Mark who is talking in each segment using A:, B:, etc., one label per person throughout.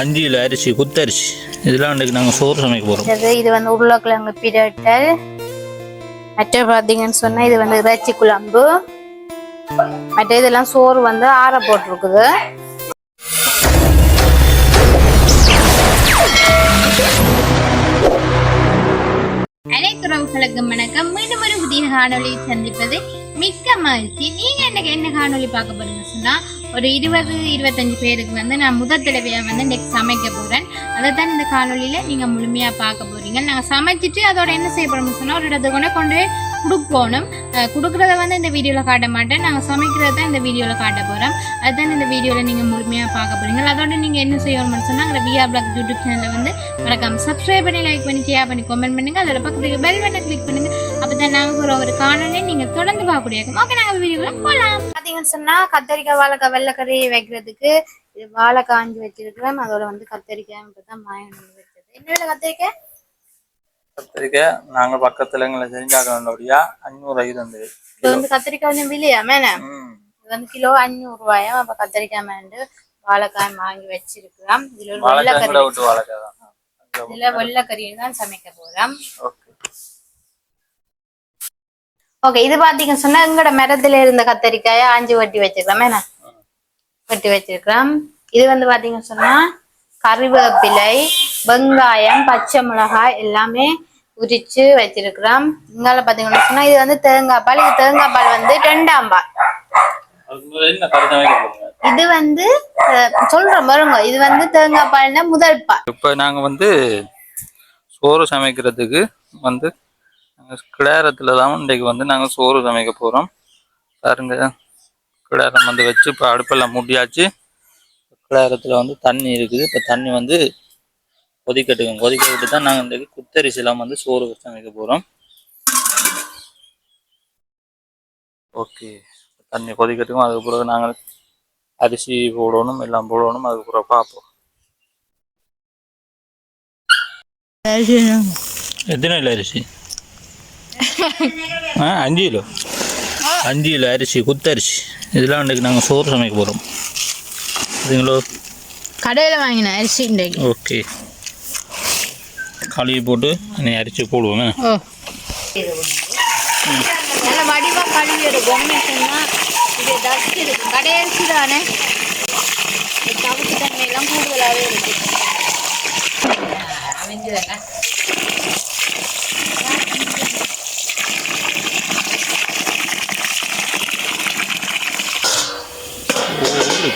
A: அஞ்சு கிலோ அரிசி குத்தரிசி. இதெல்லாம் இன்றைக்கு நாங்கள் சோறு சமைக்க போகிறோம்
B: இது இது வந்து உருளைக்கிழங்கு பிரட்டல் மற்ற பார்த்தீங்கன்னு சொன்னா இது வந்து இறைச்சி குழம்பு. மற்ற இதெல்லாம் சோறு வந்து ஆற போட்டிருக்குது.
C: அனைத்து உறவுகளுக்கும் வணக்கம். மீண்டும் ஒரு புதிய காணொளி சந்திப்பது மிக்க மகிழ்ச்சி. நீங்க எனக்கு என்ன காணொளி பார்க்க போறீங்க சொன்னா ஒரு இருபது இருபத்தஞ்சு பேருக்கு வந்து நான் முதல் தடவையாக வந்து இன்றைக்கு சமைக்க போகிறேன் அதை தான் இந்த காணொலியில் நீங்கள் முழுமையாக பார்க்க போகிறீங்க நாங்கள் சமைச்சிட்டு அதோட என்ன செய்ய போறோம்னு சொன்னால் ஒரு இடத்துக்கு கொண்டு கொண்டு போய் கொடுக்கணும். அஹ் வந்து இந்த வீடியோவில் காட்ட மாட்டேன். நாங்கள் சமைக்கிறத தான் இந்த வீடியோவில் காட்ட போகிறோம் அதுதான் இந்த வீடியோவில் நீங்கள் முழுமையாக பார்க்க போகிறீங்க அதோட நீங்கள் என்ன செய்யணும்னு சொன்னால் அந்த விஆ பிளாக் யூடியூப் சேனலில் வந்து வணக்கம் சப்ஸ்கிரைப் பண்ணி லைக் பண்ணி ஷேர் பண்ணி கமெண்ட் பண்ணுங்கள் அதோட பக்கத்துக்கு பெல் பட்டனை கிளிக் பண்ணுங்கள் அப்பதான் நாங்கள் ஒரு ஒரு காணொலியை நீங்கள் தொடர்ந்து பார்க்கக்கூடிய ஓகே நாங்கள் வீடியோவில் போகலாம்
B: பார்த்தீங்கன்னு சொன்னா கத்தரிக்காய் வாழைக்காய் வெள்ளைக்கறி வைக்கிறதுக்கு இது வாழை காஞ்சி வச்சிருக்கிறோம். அதோட வந்து கத்தரிக்காய் தான் மாயம் வச்சது என்ன வேலை கத்தரிக்காய்?
A: கத்திரிக்காய் நாங்கள் பக்கத்தில் எங்களை செஞ்சாக்க வேண்டியா அஞ்சூறு ஐదు வந்து
B: இது வந்து கத்திரிக்காய் கொஞ்சம் விலையா மேலே?
A: ம்.
B: இது வந்து கிலோ அஞ்சூறு ரூபாயா? அப்ப கத்திரிக்காய் மேண்டு வாழைக்காய் வாங்கி வச்சிருக்கிறோம். இதுல ஒரு வெள்ளைக்கறி இதுல வெள்ளைக்கறியை தான் சமைக்க போறோம்.
A: ஓகே
B: இது பாத்தீங்கன்னு சொன்னா எங்கட மரத்துல இருந்த கத்தரிக்காயை ஆஞ்சி வெட்டி வச்சிருக்கிறோம். என்ன? வெட்டி வச்சிருக்கிறோம். இது வந்து பாத்தீங்கன்னு சொன்னா கறிவேப்பிலை வெங்காயம் பச்சை மிளகாய் எல்லாமே உரிச்சு வச்சிருக்கிறோம். இங்கால பாத்தீங்கன்னு சொன்னா இது வந்து தேங்காய் பால். இது தேங்காய் பால் வந்து ரெண்டாம் பால். இது வந்து அஹ், சொல்றேன் பாருங்க. இது வந்து தேங்காய் பால்னா முதல் பால்.
A: இப்போ நாங்கள் வந்து சோறு சமைக்கிறதுக்கு வந்து கிடாரத்தில் தான் இன்றைக்கு வந்து நாங்கள் சோறு சமைக்க போகிறோம் பாருங்க கிடாரம் வந்து வச்சு இப்போ அடுப்பெல்லாம் மூட்டியாச்சு கிடாரத்தில் வந்து தண்ணி இருக்குது. இப்போ தண்ணி வந்து கொதிக்கட்டுங்க. கொதிக்க விட்டு தான் நாங்கள் இன்றைக்கு குத்தரிசிலாம் வந்து சோறு சமைக்க போகிறோம் ஓகே. தண்ணி கொதிக்கட்டுக்கும் அதுக்கு பிறகு நாங்கள் அரிசி போடணும் எல்லாம் போடணும். அதுக்கு பிறகு பார்ப்போம். எத்தனை கிலோ அரிசி? ஆ அஞ்சு கிலோ. அஞ்சு கிலோ அரிசி குத்தரிசி இதெல்லாம் இன்றைக்கு நாங்கள் சோறு சமைக்க போகிறோம் இதுங்களோ?
B: கடையில வாங்கின அரிசி இன்றைக்கு.
A: ஓகே. கழுவி போட்டு நீ அரிசி போடுவோமே.
B: ஓ. நல்ல வடிவா கழுவி சொன்னா இது டஸ்ட் இருக்கு. கடையரிசி தானே? தவிர்த்து தன்மை எல்லாம் கூடுதலாகவே இருக்கு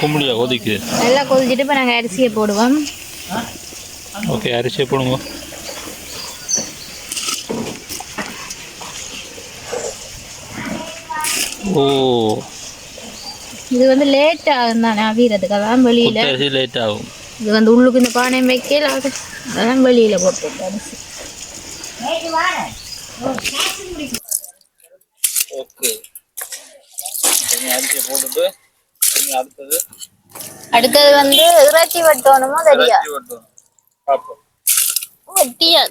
A: கும்பிடியா கொதிக்குது
B: நல்லா கொதிச்சுட்டு இப்போ நாங்கள் அரிசியை போடுவோம்.
A: ஓகே அரிசியை போடுங்க. ஓ.
B: இது வந்து லேட் ஆகும் தானே அவியறதுக்கு? அதான் வெளியில.
A: குத்தரிசி லேட் ஆகும்.
B: இது வந்து உள்ளுக்கு இந்த பானை வைக்கல அது அதான் வெளியில போட்டு அரிசி.
A: ஓகே. அரிசியை போட்டுட்டு இனி அடுத்தது?
B: அடுத்தது வந்து இறைச்சி வெட்டணுமோ தெரியா
A: இறைச்சி வெட்டணும்.
B: வெட்டியா.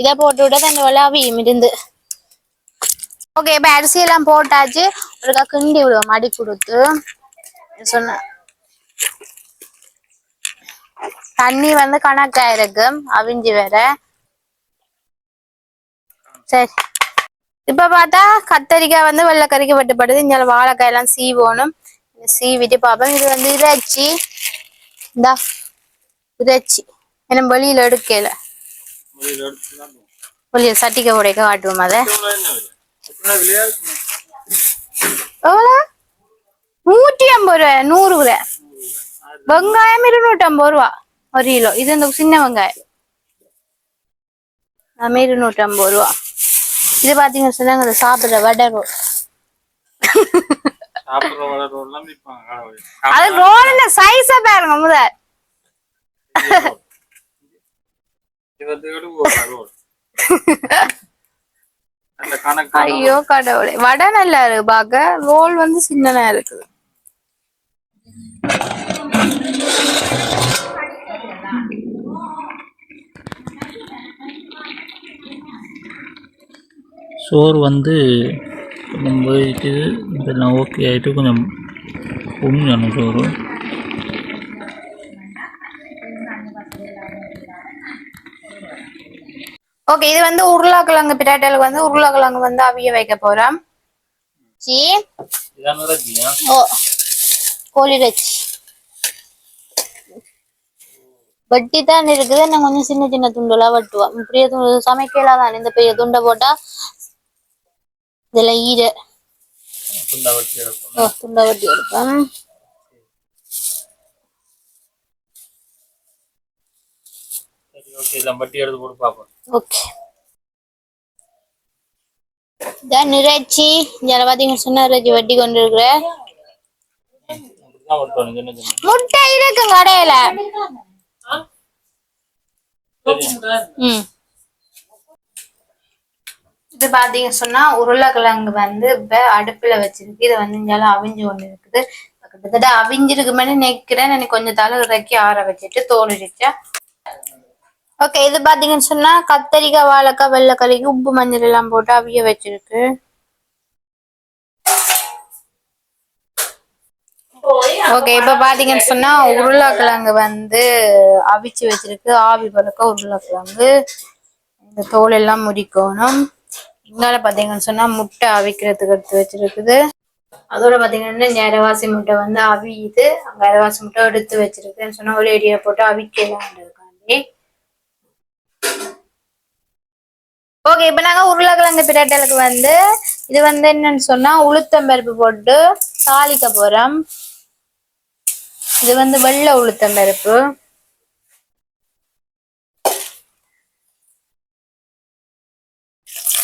B: இதை போட்டு விட தண்ணி விளாவியும் இருந்து. ஓகே இப்போ அரிசி எல்லாம் போட்டாச்சு. ஒருக்கா கிண்டி விடுவோம் அடி கொடுத்து. சொன்ன தண்ணி வந்து கணக்கா இருக்கு அவிஞ்சு வேற. சரி. இப்ப பார்த்தா கத்தரிக்காய் வந்து வெள்ளைக்கறிக்கு வெட்டுப்படுது. இந்த வாழைக்காய் எல்லாம் சீவோணும். சீவிட்டு பார்ப்போம். இது வந்து இறைச்சி. இந்தா இறைச்சி. என்ன வெளியில எடுக்கல. வெளியில சட்டிக்க உடைக்க காட்டுவோம் அதை. நூற்றி ஐம்பது ரூபா நூறு ரூபா வெங்காயம் இருநூற்றி ஐம்பது ரூபா ஒரு கிலோ. இது இந்த சின்ன வெங்காயம். இருநூற்றி ஐம்பது ரூபா இது பாத்தீங்கன்னு சொன்னாங்க அதை சாப்பிடுற வடை
A: விற்பாங்க
B: அது ரோல் சைஸா பாருங்க முதல்
A: அந்த கணக்கு
B: ஐயோ கடவுளே. வடை நல்லா இருக்கு பாக்க. ரோல் வந்து சின்னதா இருக்குது.
A: சோறு வந்து கொஞ்சம் போயிட்டு இதெல்லாம் ஓகே ஆகிட்டு கொஞ்சம் பொங்கணும் சோறு.
B: ஓகே இது வந்து உருளைக்கிழங்கு பிரட்டலுக்கு வந்து உருளைக்கிழங்கு வந்து அவிய வைக்க போறோம். சி ஓ கோழி இறைச்சி. வட்டி தான் இருக்குது. நான் கொஞ்சம் சின்ன சின்ன துண்டெல்லாம் வெட்டுவோம். பெரிய துண்டு சமைக்கலாம் தான் இந்த பெரிய துண்டை போட்டா இதுல ஈர
A: துண்டா
B: வெட்டி எடுப்பேன்
A: இதெல்லாம்
B: இறைச்சி இதில் பார்த்தீங்க சொன்ன இறைச்சி வெட்டி கொண்டு முட்டை இருக்கு கடையில. ம். இது பாத்தீங்க சொன்னா உருளைக்கிழங்கு வந்து இப்ப அடுப்புல வச்சிருக்கு. இதை வந்து இங்கால அவிஞ்சு கொண்டு இருக்குது. கிட்டத்தட்ட அவிஞ்சிருக்குமே நினைக்கிறேன். எனக்கு கொஞ்சம் தலை இறக்கி ஆற வச்சுட்டு தோல் ஓகே இது பாத்தீங்கன்னு சொன்னா கத்தரிக்காய் வாழைக்காய் வெள்ளைக்கறிக்கு உப்பு மஞ்சள் எல்லாம் போட்டு அவிய வச்சிருக்கு. ஓகே இப்ப பாத்தீங்கன்னு சொன்னா உருளைக்கிழங்கு வந்து அவிச்சு வச்சிருக்கு. ஆவி பறக்க உருளைக்கிழங்கு. இந்த தோல் எல்லாம் முறிக்கணும். இங்கால பாத்தீங்கன்னு சொன்னா முட்டை அவிக்கிறதுக்கு எடுத்து வச்சிருக்குது. அதோட பாத்தீங்கன்னா நேரவாசி முட்டை வந்து அவியுது. அங்க அரைவாசி முட்டை எடுத்து வச்சிருக்குன்னு சொன்னா ஒரு ஏரியா போட்டு அவிக்கலான்றதுக்காண்டி ஓகே இப்ப நாங்க உருளைக்கிழங்கு பிரட்டலுக்கு வந்து இது வந்து என்னன்னு சொன்னா உளுத்தம் பருப்பு போட்டு தாளிக்க போறோம். இது வந்து வெள்ளை உளுத்தம்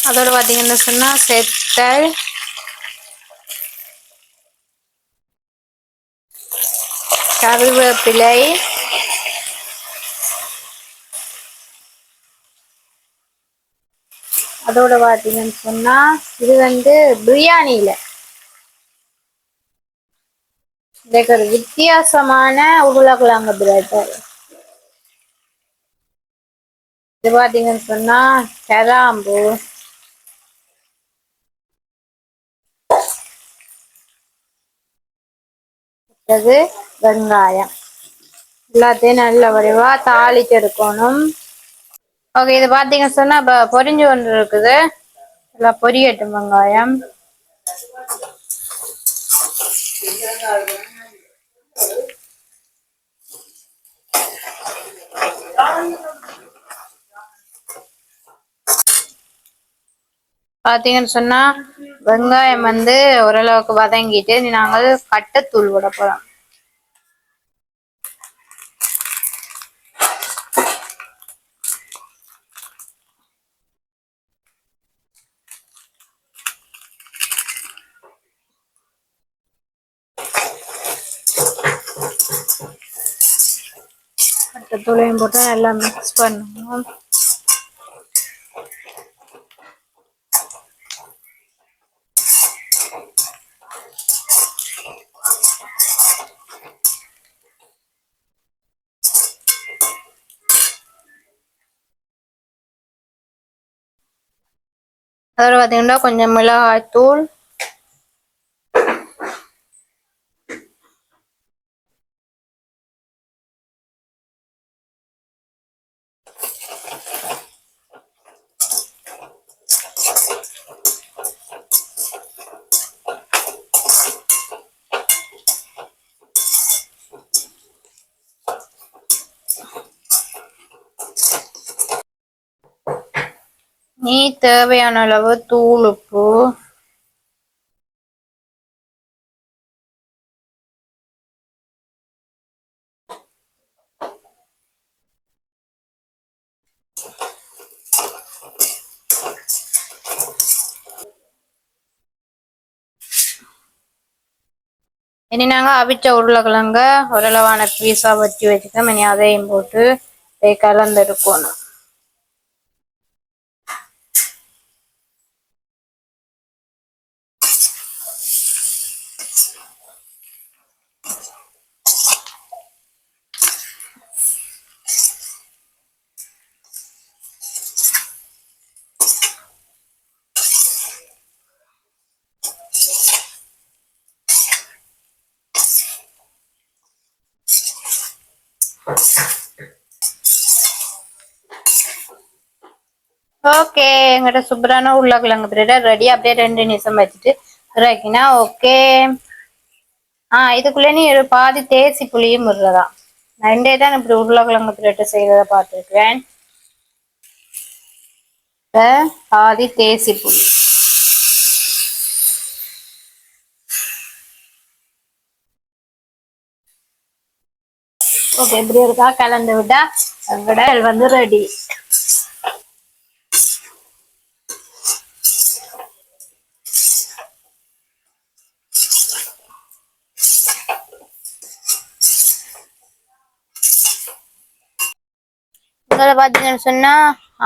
B: அதோட பார்த்தீங்கன்னு சொன்னா செத்தல். கருவேப்பிலை. அதோட பாத்தீங்கன்னு சொன்னா இது வந்து பிரியாணியில. இதுக்கு ஒரு வித்தியாசமான உருளைக்கிழங்கு பிரெட் இது பாத்தீங்கன்னு சொன்னா கிராம்பு. அடுத்தது வெங்காயம். எல்லாத்தையும் நல்ல வடிவா தாளிச்சு எடுக்கணும். ஓகே இது பார்த்தீங்க சொன்னா இப்போ பொரிஞ்சு ஒன்று இருக்குது எல்லாம் பொரியட்டும் வெங்காயம். பார்த்தீங்கன்னு சொன்னா வெங்காயம் வந்து ஓரளவுக்கு வதங்கிட்டு இனி நாங்கள் கட்டத்தூள் விட போறோம். கட்டத்தூளையும் போட்டு நல்லா மிக்ஸ் பண்ணுவோம். அதோட பார்த்தீங்கன்னா கொஞ்சம் மிளகாய் தூள் நீ தேவையான அளவு தூள் உப்பு இனி நாங்கள் அவிச்ச உருளைக்கிழங்க ஓரளவான பீஸாக வச்சு வச்சுக்கோம் இனி அதையும் போட்டு கலந்து கலந்தெடுக்கணும் ஓகே எங்கிட்ட சூப்பரான உருளைக்கிழங்கு பிரெட் ரெடி அப்படியே ரெண்டு நிமிஷம் வச்சுட்டு இறக்கினா ஓகே. ஆ இதுக்குள்ள நீ பாதி தேசி புளியும் விடுறதா? நான் ரெண்டே தான் இப்படி உருளைக்கிழங்கு பிரெட்டை செய்கிறத பார்த்துருக்குறேன். பாதி தேசி புளி. ஓகே இப்படி இருக்கா? கலந்து விட்டா விட வந்து ரெடி முதல்ல பார்த்தீங்கன்னு சொன்னா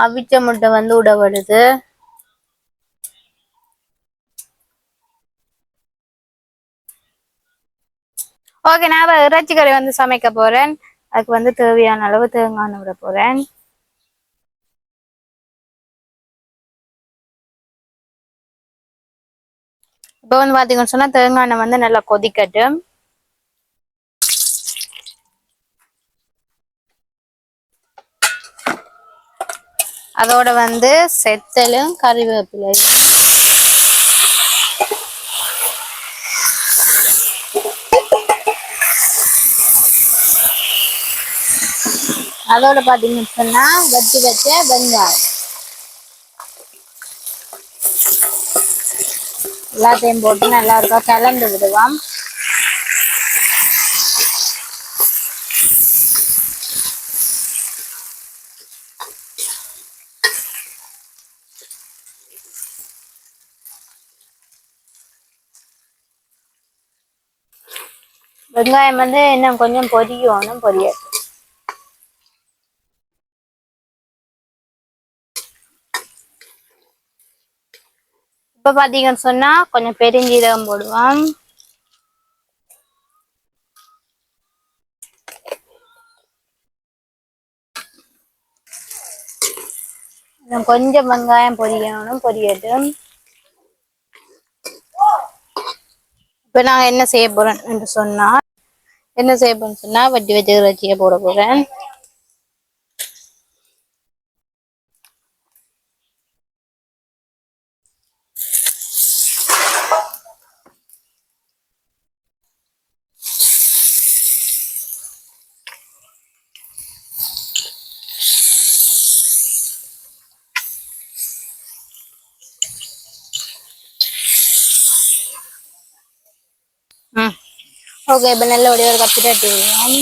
B: அவிச்ச முட்டை வந்து உடப்படுது ஓகே நான் இறைச்சி கறி வந்து சமைக்க போறேன். அதுக்கு வந்து தேவையான அளவு தேங்காய் விட போறேன். இப்போ வந்து பார்த்தீங்கன்னு சொன்னா தேங்காய் எண்ணெய் வந்து நல்லா கொதிக்கட்டும். அதோட வந்து செத்தலும் கறிவேப்பிலையும் அதோட பாத்தீங்கன்னு சொன்னா வெட்டி வச்ச வெங்காயம். எல்லாத்தையும் போட்டு நல்லா இருக்கும் கலந்து விடுவோம். வெங்காயம் வந்து இன்னும் கொஞ்சம் பொரியணும் பொரியாது இப்போ பார்த்தீங்கன்னு சொன்னா கொஞ்சம் பெருஞ்சீரகம் போடுவோம். இன்னும் கொஞ்சம் வெங்காயம் பொரியணும் பொரியட்டும். இப்ப நாங்க என்ன செய்ய போறோம் என்று சொன்னா என்ன செய்ய போறோம்னு சொன்னா வட்டி வச்சு இறைச்சியை போட போறேன். ஓகே இப்போ நல்ல ஒரு ஒரு கப்பு தட்டி விடுவோம்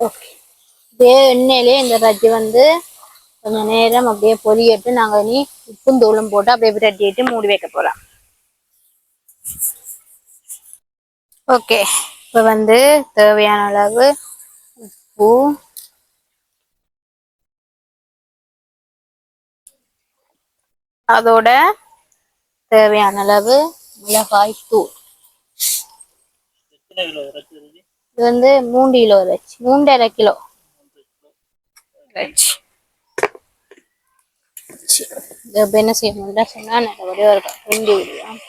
B: ஓகே. இதே எண்ணெயிலே இந்த ரஜ்ஜி வந்து கொஞ்சம் நேரம் அப்படியே பொரியட்டு நாங்கள் இனி உப்பும் தூளும் போட்டு அப்படியே விரட்டிட்டு மூடி வைக்க போகிறோம் ஓகே. இப்போ வந்து தேவையான அளவு உப்பு. அதோட தேவையான அளவு மிளகாய் தூள். இது வந்து மூன்று கிலோ இறைச்சி. மூன்றரை கிலோ. இறைச்சி. இது என்ன செய்யணும்னா சொன்னா ஒரே ஒரு ரெண்டு விடுவோம்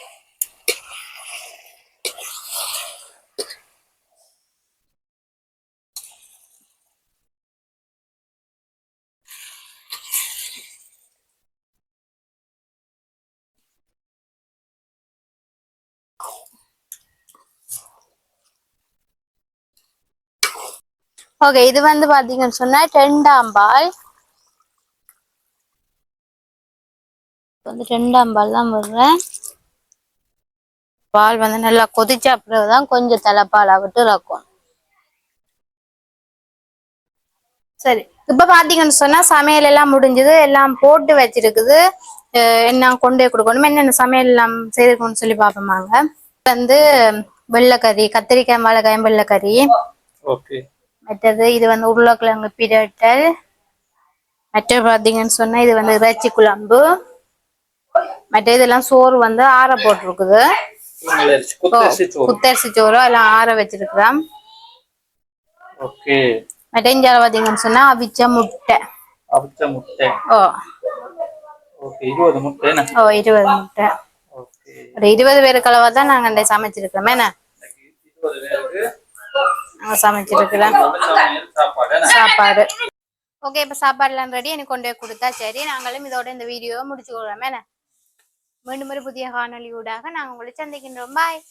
B: ஓகே இது வந்து பாத்தீங்கன்னு சொன்னா ரெண்டாம் பால். வந்து ரெண்டாம் பால் தான் விடுறேன் பால் வந்து நல்லா கொதிச்ச பிறகுதான் கொஞ்சம் தலைப்பால் விட்டு இறக்கும். சரி இப்ப பாத்தீங்கன்னு சொன்னா சமையல் எல்லாம் முடிஞ்சது. எல்லாம் போட்டு வச்சிருக்குது. என்ன கொண்டு கொடுக்கணும் என்னென்ன சமையல் எல்லாம் செய்திருக்கணும்னு சொல்லி பார்ப்போமாங்க. வந்து வெள்ளைக்கறி கத்திரிக்காய் மிளகாயம் வெள்ளைக்கறி. மற்றது இது வந்து உருளைக்கிழங்கு பிரட்டல். மற்ற பாத்தீங்கன்னு சொன்னா இது வந்து இறைச்சி குழம்பு. மற்ற இதெல்லாம் சோறு வந்து ஆற போட்டிருக்குது.
A: குத்தரிசி சோறு.
B: எல்லாம் ஆற வச்சிருக்கிறோம்.
A: ஓகே.
B: மெட்டஞ்சால பாத்தீங்கன்னு சொன்னா அவிச்ச முட்டை.
A: அவிச்ச முட்டை.
B: ஓ.
A: இருபது முட்டை
B: ஓ இருபது முட்டை. ஒரு இருபது பேருக்கு அளவா தான் நாங்க இந்த சமைச்சிருக்கிறோம். என்ன? நாங்க சமைச்சிருக்கிறோம். சாப்பாடு ஓகே இப்ப சாப்பாடுலாம் ரெடி எனக்கு கொண்டு போய் கொடுத்தா சரி. நாங்களும் இதோட இந்த வீடியோவை முடிச்சு கொள்றோம் என்ன? மீண்டும் ஒரு புதிய காணொளி ஊடாக நாங்க உங்களை சந்திக்கின்றோம். பாய்